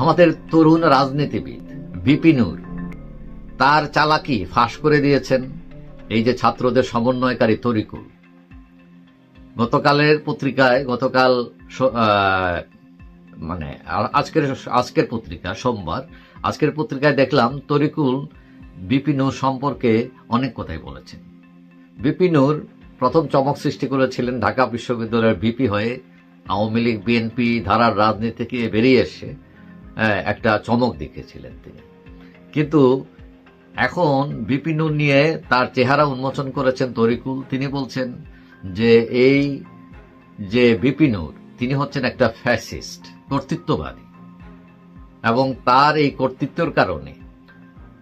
আমাদের তরুণ রাজনীতিবিদ বিপিনুর তার চালাকি ফাঁস করে দিয়েছেন এই যে ছাত্রদের সমন্বয়কারী তরিকুল। গতকালের পত্রিকায় গতকাল মানে আজকের আজকের পত্রিকা, সোমবার, আজকের পত্রিকায় দেখলাম তরিকুল বিপিনুর সম্পর্কে অনেক কথাই বলেছেন। বিপিনুর প্রথম চমক সৃষ্টি করেছিলেন ঢাকা বিশ্ববিদ্যালয়ের ভিপি হয়ে আওয়ামী লীগ, বিএনপি ধারার রাজনীতি থেকে বেরিয়ে এসে একটা চমক দেখেছিলেন তিনি। কিন্তু এখন বিপিনুর নিয়ে তার চেহারা উন্মোচন করেছেন তরিকুল। তিনি বলছেন যে এই যে বিপিনুর তিনি হচ্ছেন একটা ফ্যাসিস্ট, কর্তৃত্ববাদী। এবং তার এই কর্তৃত্বের কারণে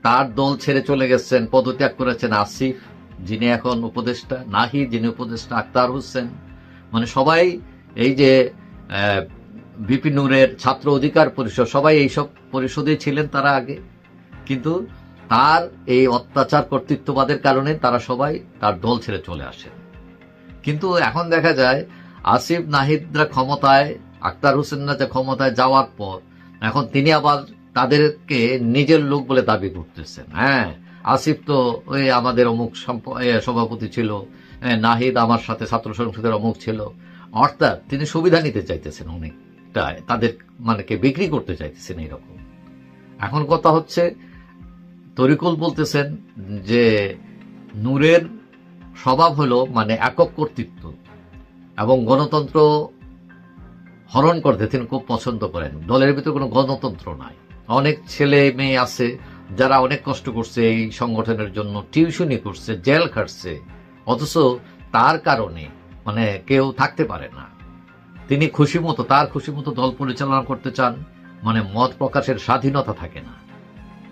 তার দল ছেড়ে চলে গেছেন, পদত্যাগ করেছেন আসিফ, যিনি এখন উপদেষ্টা নাহি যিনি উপদেষ্টা আক্তার হোসেন। মানে সবাই এই যে বিপিনুরের ছাত্র অধিকার পরিষদ, সবাই এইসব পরিষদে ছিলেন তারা আগে। কিন্তু তার এই অত্যাচার কর্তৃত্ববাদের কারণে তারা সবাই তার দল ছেড়ে চলে আসেন। কিন্তু এখন দেখা যায়, আসিফ নাহিদরা ক্ষমতায়, আক্তার হোসেনরা যে ক্ষমতায় যাওয়ার পর, এখন তিনি আবার তাদেরকে নিজের লোক বলে দাবি করতেছেন। হ্যাঁ আসিফ তো ওই আমাদের অমুক সভাপতি ছিল নাহিদ আমার সাথে ছাত্র সংসদের অমুক ছিল। অর্থাৎ তিনি সুবিধা নিতে চাইতেছেন অনেকটা তাদের মানে বিক্রি করতে চাইতেছেন এইরকম। এখন কথা হচ্ছে, তরিকুল বলতেছেন যে নূরের স্বভাব হলো মানে একক কর্তৃত্ব এবং গণতন্ত্র হরণ করতে তিনি খুব পছন্দ করেন। দলের ভিতরে কোনো গণতন্ত্র নাই। অনেক ছেলে মেয়ে আছে যারা অনেক কষ্ট করছে এই সংগঠনের জন্য, টিউশনি করছে, জেল খাটছে, অথচ তার কারণে মানে কেউ থাকতে পারে না। তিনি খুশি মতো, তার খুশি মতো দল পরিচালনা করতে চান মানে মত প্রকাশের স্বাধীনতা থাকে না।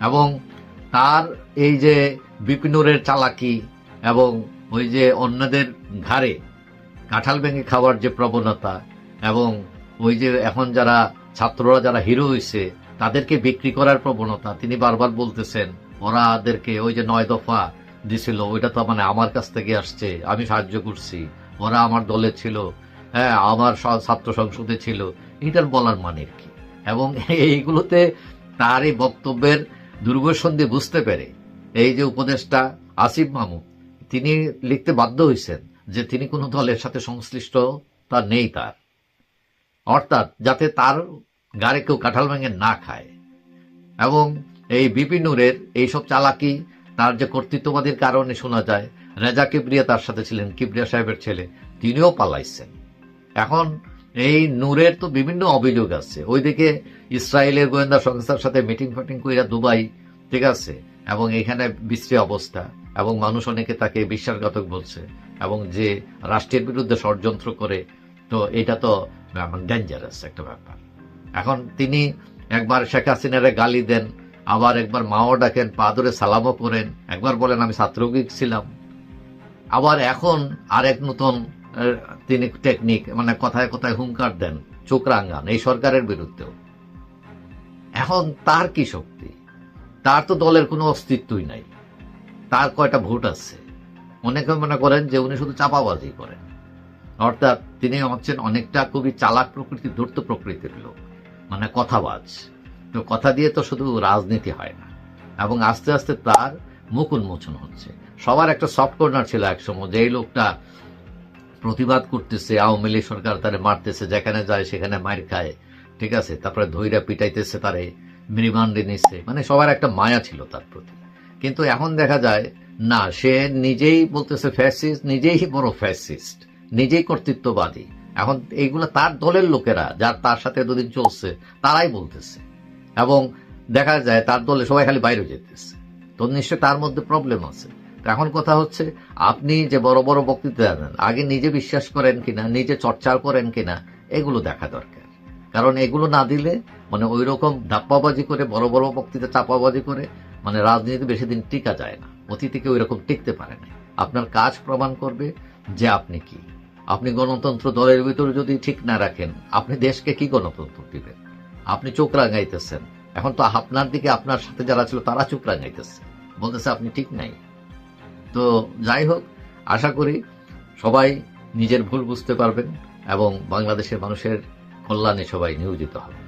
এবং তার এই যে বিপিনুরের চালাকি এবং ওই যে অন্যদের ঘাড়ে কাঁঠাল ভেঙে খাওয়ার যে প্রবণতা এবং ওই যে এখন যারা ছাত্ররা, যারা হিরো হয়েছে তাদেরকে বিক্রি করার প্রবণতা, তিনি বারবার বলতেছেন ওরাদেরকে ওই যে নয় দফা দিছিল, ওইটা তো মানে আমার কাছ থেকে আসছে, আমি সাহায্য করছি, ওরা আমার দলে ছিল হ্যাঁ আমার ছাত্র সংসদে ছিল। এটার বলার মানে কি? এবং এইগুলোতে তার এই বক্তব্যের দুর্গসন্ধি বুঝতে পেরে এই যে উপদেষ্টা আসিফ মামু তিনি লিখতে বাধ্য হয়েছেন যে তিনি কোনো দলের সাথে সংশ্লিষ্ট তা নেই তার। অর্থাৎ যাতে তার গাড়ি কেউ কাঁঠাল ভেঙে না খায়। এবং এই বিপিনুরের এইসব চালাকি, তার যে কর্তৃত্ববাদীর কারণে শোনা যায়, রেজা কিবরিয়া তার সাথে ছিলেন, কিবরিয়া সাহেবের ছেলে, তিনিও পালাইছেন। এখন এই নূরের তো বিভিন্ন অভিযোগ আছে। ওইদিকে ইসরায়েলের গোয়েন্দা সংস্থার সাথে মিটিং ফাটিং কইরা দুবাই, ঠিক আছে? এবং এখানে বিশ্রী অবস্থা, এবং মানুষ অনেকে তাকে বিশ্বাসঘাতক বলছে, এবং যে রাষ্ট্রের বিরুদ্ধে ষড়যন্ত্র করে, তো এটা তো ডেঞ্জারাস একটা ব্যাপার। এখন তিনি একবার শেখ হাসিনারে গালি দেন, আবার একবার মাও ডাকেন, পা ধরে সালামও করেন, একবার বলেন, আমি ছাত্রগিক ছিলাম। আবার এখন আরেক নতুন তিনি টেকনিক মানে কথায় কথায় হুঙ্কার দেন, চোখ রাঙ্গান এই সরকারের বিরুদ্ধেও। এখন তার কি শক্তি? তার তো দলের কোনো অস্তিত্বই নাই। তার কয়টা ভোট আছে? অনেকে মনে করেন যে উনি শুধু চাপাবাজি করেন। অর্থাৎ তিনি হচ্ছেন অনেকটা খুবই চালাক প্রকৃতির ধূর্ত প্রকৃতির লোক মানে কথাবাজ। তো কথা দিয়ে তো শুধু রাজনীতি হয় না। এবং আস্তে আস্তে তার মুখ উন্মোচন হচ্ছে। সবার একটা সফট কর্নার ছিল একসময় যে এই লোকটা প্রতিবাদ করতেছে, আওয়ামী লীগ সরকার তারে মারতেছে, যেখানে যায় সেখানে মার খায়, ঠিক আছে? তারপরে ধৈরা পিটাইতেছে তারে রিমান্ডে নিচ্ছে মানে সবার একটা মায়া ছিল তার প্রতি। কিন্তু এখন দেখা যায়, না, সে নিজেই বলতেছে ফ্যাসিস্ট নিজেই বড় ফ্যাসিস্ট নিজেই কর্তৃত্ববাদী। এখন এইগুলো তার দলের লোকেরা, যার তার সাথে এতদিন চলছে, তারাই বলতেছে। এবং দেখা যায় তার দলে সবাই খালি বাইরে যেতেছে। তো নিশ্চয় তার মধ্যে প্রবলেম আছে। এখন কথা হচ্ছে, আপনি যে বড় বড় বক্তৃতা দেন, আগে নিজে বিশ্বাস করেন কিনা, নিজে চর্চা করেন কিনা, এগুলো দেখা দরকার। কারণ এগুলো না দিলে মানে ওই রকম ধাপ্পাবাজি করে, বড় বড় বক্তৃতা চাপাবাজি করে মানে রাজনীতি বেশি দিন টিকা যায় না। অতীতিকে ওই রকম টিকতে পারে না। আপনার কাজ প্রমাণ করবে যে আপনি কি। আপনি গণতন্ত্র দলের ভিতরে যদি ঠিক না রাখেন, আপনি দেশকে কি গণতন্ত্র দিবেন? আপনি চোখ রাঙাইতেছেন। এখন তো আপনার দিকে, আপনার সাথে যারা ছিল, তারা চোখ রাঙাইতেছে। বলতেছে, আপনি ঠিক নাই। তো যাই হোক, আশা করি সবাই নিজের ভুল বুঝতে পারবেন এবং বাংলাদেশের মানুষের কল্যাণে সবাই নিয়োজিত হবে।